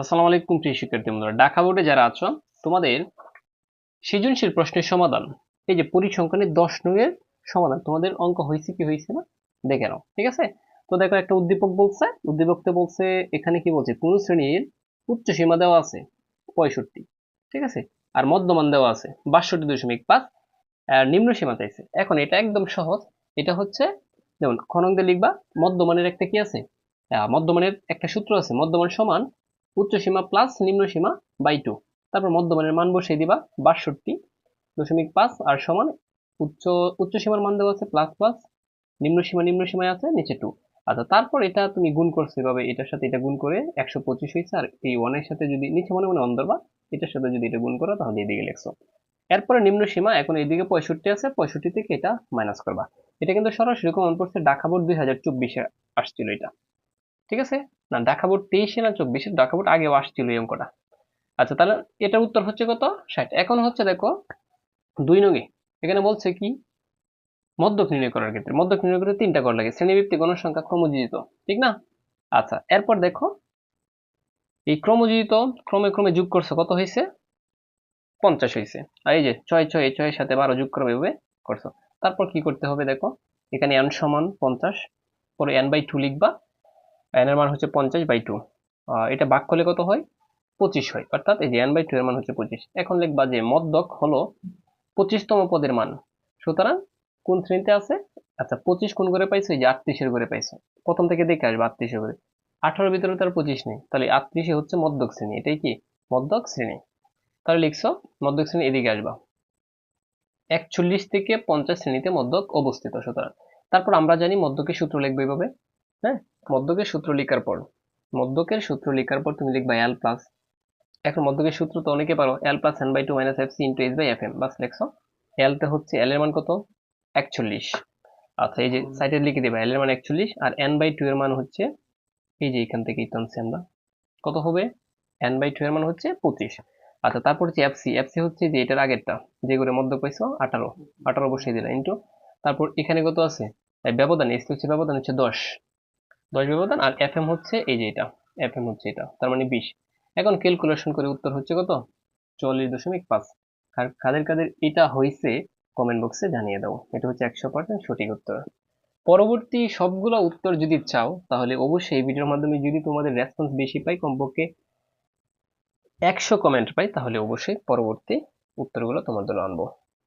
আসসালামু আলাইকুম, প্রিয় শিক্ষার্থী বন্ধুরা। ঢাকা বোর্ডে যারা আছো, তোমাদের সৃজনশীল প্রশ্নের সমাধান, এই যে পরিসংখ্যানের দশ নয়ের সমাধান, তোমাদের অঙ্ক হয়েছে কি হয়েছে না, দেখে নাও, ঠিক আছে? তো দেখো, একটা উদ্দীপক বলছে উদ্দীপকতে বলছে, এখানে কি বলছে, কোন শ্রেণির উচ্চ সীমা দেওয়া আছে, পঁয়ষট্টি, ঠিক আছে? আর মধ্যমান দেওয়া আছে, বাষট্টি দশমিক পাঁচ, আর নিম্ন সীমা চাইছে। এখন এটা একদম সহজ, এটা হচ্ছে, যেমন দিয়ে লিখবা, মধ্যমানের একটা কি আছে? মধ্যমানের একটা সূত্র আছে, মধ্যমান সমান উচ্চ সীমা প্লাস নিম্ন সীমা বাই টু তারপর মধ্যমানের মান বসিয়ে দিবা বাষট্টি দশমিক পাঁচ আর সমান উচ্চ উচ্চ সীমার মান দেওয়া আছে প্লাস প্লাস নিম্ন সীমা নিম্ন সীমায় আছে নিচে টু আচ্ছা তারপর এটা তুমি গুণ করছ এভাবে, এটার সাথে এটা গুণ করে একশো পঁচিশ হয়েছে আর এই ওয়ানের সাথে যদি নিচে মনে মনে অন্তর বা, এটার সাথে যদি এটা গুণ করো তাহলে এদিকে লিখছো। এরপরে নিম্ন সীমা এখন এইদিকে পঁয়ষট্টি আছে, পঁয়ষট্টি থেকে এটা মাইনাস করবা। এটা কিন্তু সরাসরি কমন পড়ছে ঢাকা দুই হাজার চব্বিশে আসছিল এটা। ঠিক আছে? না, ঢাকা তেইশে না চব্বিশে, ঢাকা বোর্ড আগেও আসছিল এই অঙ্কটা। আচ্ছা তাহলে এটার উত্তর হচ্ছে কত? ষাট। এখন হচ্ছে দেখো, দুই নগে এখানে বলছে কি? মধ্যক নির্ণয় করার ক্ষেত্রে। মধ্যক নির্ণয় করতে তিনটা কর লাগে, শ্রেণীভিত্তিক গণসংখ্যা ক্রমযোজিত, ঠিক না? আচ্ছা এরপর দেখো, এই ক্রমযোজিত ক্রমে ক্রমে যোগ করছে কত হয়েছে? পঞ্চাশ হয়েছে। আর এই যে ছয় ছয় ছয়ের সাথে বারো যোগ করবে, এভাবে করছ। তারপর কি করতে হবে দেখো? এখানে এন সমান পঞ্চাশ, পরে এন বাই টু লিখবা। এন এর মান হচ্ছে পঞ্চাশ বাই টু এটা ভাগ করলে কত হয়? পঁচিশ হয়। অর্থাৎ এই যে এন বাই টু এর মান হচ্ছে পঁচিশ। এখন লিখবা যে মদ্যক হলো পঁচিশতম পদের মান। সুতরাং কোন শ্রেণীতে আছে? আচ্ছা পঁচিশ কোন করে পাইছো? এই যে আটত্রিশের করে পাইছো। প্রথম থেকে দেখে আসবে আটত্রিশের করে আঠারোর ভিতরে তার পঁচিশ নেই। তাহলে আটত্রিশে হচ্ছে মদ্যক শ্রেণি। এটাই কি? মদ্যক শ্রেণি। তাহলে লিখছো, মদ্যক শ্রেণি এদিকে আসবা। একচল্লিশ থেকে পঞ্চাশ শ্রেণীতে মদ্যক অবস্থিত সুতরাং। তারপর আমরা জানি মদ্যকের সূত্র লিখব এইভাবে। হ্যাঁ মদ্যকের সূত্র লেখার পর মদ্যকের সূত্র লেখার পর তুমি লিখবা এল প্লাস এখন মধ্যকের সূত্র তো অনেকে পারো L plus N by two minus F C into H by F M বাস লেখছো? এলতে হচ্ছে এল এর মান কত? একচল্লিশ। আচ্ছা এই যে সাইডে লিখে দেবা এল এর মান একচল্লিশ আর এন বাই টু এর মান হচ্ছে এই যে এখান থেকে টানছি আমরা কত হবে? এন বাই টু এর মান হচ্ছে পঁচিশ। আচ্ছা তারপর হচ্ছে এফসি এফসি হচ্ছে যে এটার আগেরটা যে করে মধ্য পাইছো আঠারো। আঠারো বসিয়ে দিলাম ইন্টু তারপর এখানে কত আছে? ব্যবধান এস হচ্ছে ব্যবধান হচ্ছে দশ। দশ ব্যবধান আর এফ এম হচ্ছে এই যে এটা। এফ এম হচ্ছে এটা। তার মানে বিশ। এখন ক্যালকুলেশন করে উত্তর হচ্ছে কত? চল্লিশ দশমিক পাঁচ। আর কাদের কাদের এটা হয়েছে কমেন্ট বক্সে জানিয়ে দাও। এটা হচ্ছে একশো পার্সেন্ট সঠিক উত্তর। পরবর্তী সবগুলো উত্তর যদি চাও, তাহলে অবশ্যই এই ভিডিওর মাধ্যমে যদি তোমাদের রেসপন্স বেশি পাই, কমপক্ষে একশো কমেন্ট পাই, তাহলে অবশ্যই পরবর্তী উত্তরগুলো তোমার জন্য আনব।